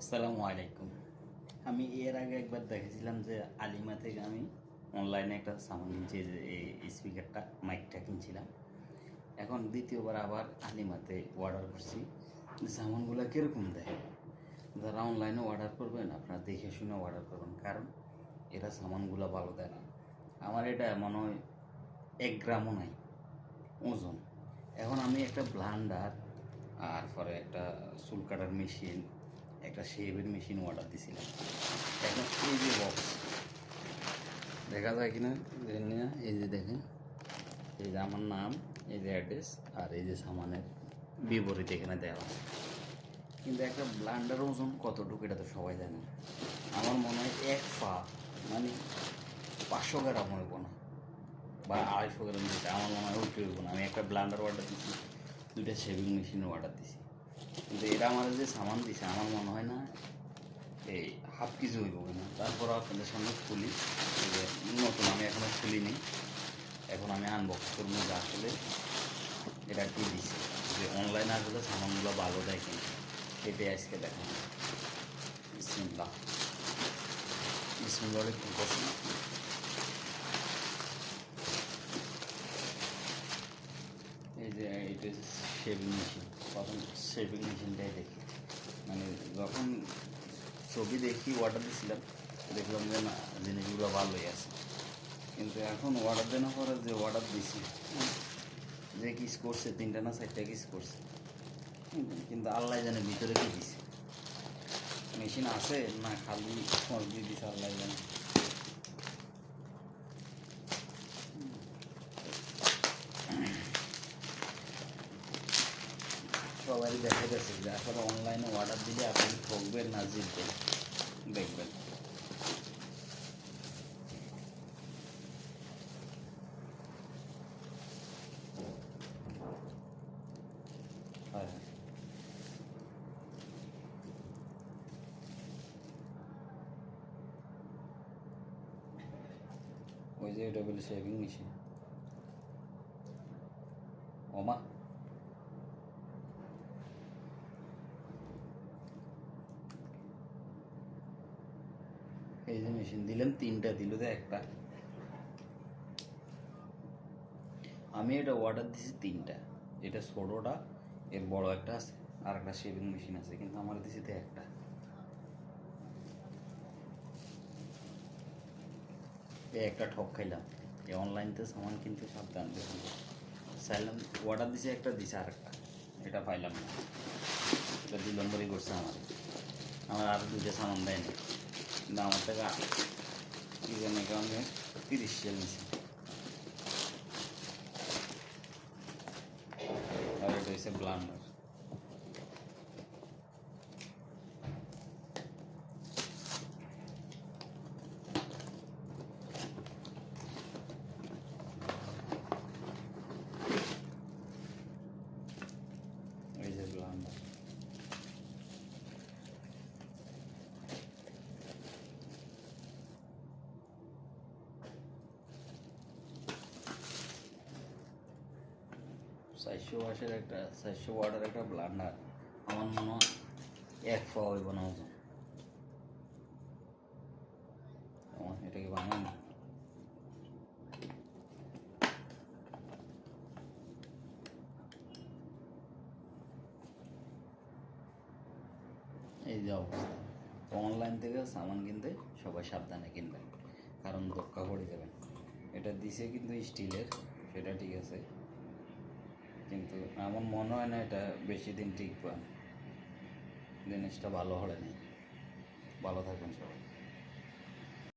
আসসালামু আলাইকুম। আমি এর আগে একবার দেখেছিলাম যে আলিমা থেকে আমি অনলাইনে একটা সামান যে এই স্পিকারটা মাইকটা কিনছিলাম। এখন দ্বিতীয়বার আবার আলিমাতে অর্ডার করছি। সামানগুলো কীরকম দেয়? যারা অনলাইনে অর্ডার করবেন, আপনারা দেখে শুনে অর্ডার করবেন, কারণ এরা সামানগুলো ভালো দেয় না। আমার এটা মনে হয় এক গ্রামও নাই, ওজন। এখন আমি একটা ব্লান্ডার আর পরে একটা চুল কাটার মেশিন একটা শেভের মেশিন অর্ডার দিয়েছিলাম এখন এই যে বক্স দেখা যায় কিনা? না এই যে দেখেন, এই যে আমার নাম, এই যে অ্যাড্রেস আর এই যে সামানের বিপরীত এখানে দেওয়া কিন্তু একটা ব্লান্ডার ওজন কতটুকু এটা তো সবাই জানে। আমার মনে হয় এক পা মানে পাঁচশো গ্রাম হইব না, বা আড়াইশো গ্রাম আমার মনে হয় ওইটা হইব না। আমি একটা ব্লান্ডার অর্ডার দিচ্ছি দুইটা শেভিং মেশিন অর্ডার দিছি। কিন্তু এরা আমার যে সামান দিছে, আমার মনে হয় না এই হাফ কেজি হইব না তারপর আপনাদের সামনে খুলি। নতুন আমি এখনও খুলিনি। এখন আমি আনবক্স করব যে আসলে এটা কি দিছে। যে অনলাইনে আসলে সামানগুলো ভালো দেয় কিনা। সেটাই আজকে দেখানো বিসমিল্লাহ। একটু বসুন এই শেভিং মেশিন তখন শেভিং মেশিনটাই দেখি। মানে যখন ছবি দেখি অর্ডার দিয়েছিলাম দেখলাম যে না, জিনিসগুলো ভালোই আছে। কিন্তু এখন অর্ডার দেওয়ার পরে যে অর্ডার দিছি, যে কিস করছে, তিনটা না চারটা কিস করছে? কিন্তু আল্লাহ জানে ভিতরে কি দিছে। মেশিন আছে, না খালি ফোন দিয়ে দিছে, আল্লাহ জানে। সবাই দেখা গেছে যে আসলে অনলাইনে অর্ডার দিলে আপনি ঠকবেন না, জিতবেন। দেখবেন। ওই যে এটা বলে শেভিং মেশিন যে মেশিন দিলাম তিনটা দিল তো একটা। আমি এটা অর্ডার দিছি তিনটা। এটা ছোটোটা, এর বড় একটা আছে, আর একটা শেভিং মেশিন আছে, কিন্তু আমার দিছি তো একটা। এই একটা ঠক খাইলাম। এই অনলাইনতে সামান কিনতে সাবধান চাইলাম অর্ডার দিছে, একটা দিছে, আর একটা। এটা পাইলাম না। এটা দুই নম্বরই করছে আমার। আমার আর দুইটা সামান দেয়নি আমার থেকে কি জানি কারণে তিরিশ সেল নিছে। আর এটা হচ্ছে ব্লান্ডার এই যে ব্লান্ডার চারশো ওয়াশের একটা, চারশো ওয়াটের একটা ব্লান্ডার আমার মনে হয় এক ফা হইব না ওজন। আমার এটাকে বানাই না এই যে অবস্থা। অনলাইন থেকে সামান কিনতে সবাই সাবধানে কিনবেন, কারণ দক্কা পড়ে যাবেন এটা দিছে কিন্তু স্টিলের সেটা ঠিক আছে। কিন্তু আমার মনে হয় না এটা বেশি দিন টিকবে। জিনিসটা ভালো হয়নি ভালো থাকবেন সবাই।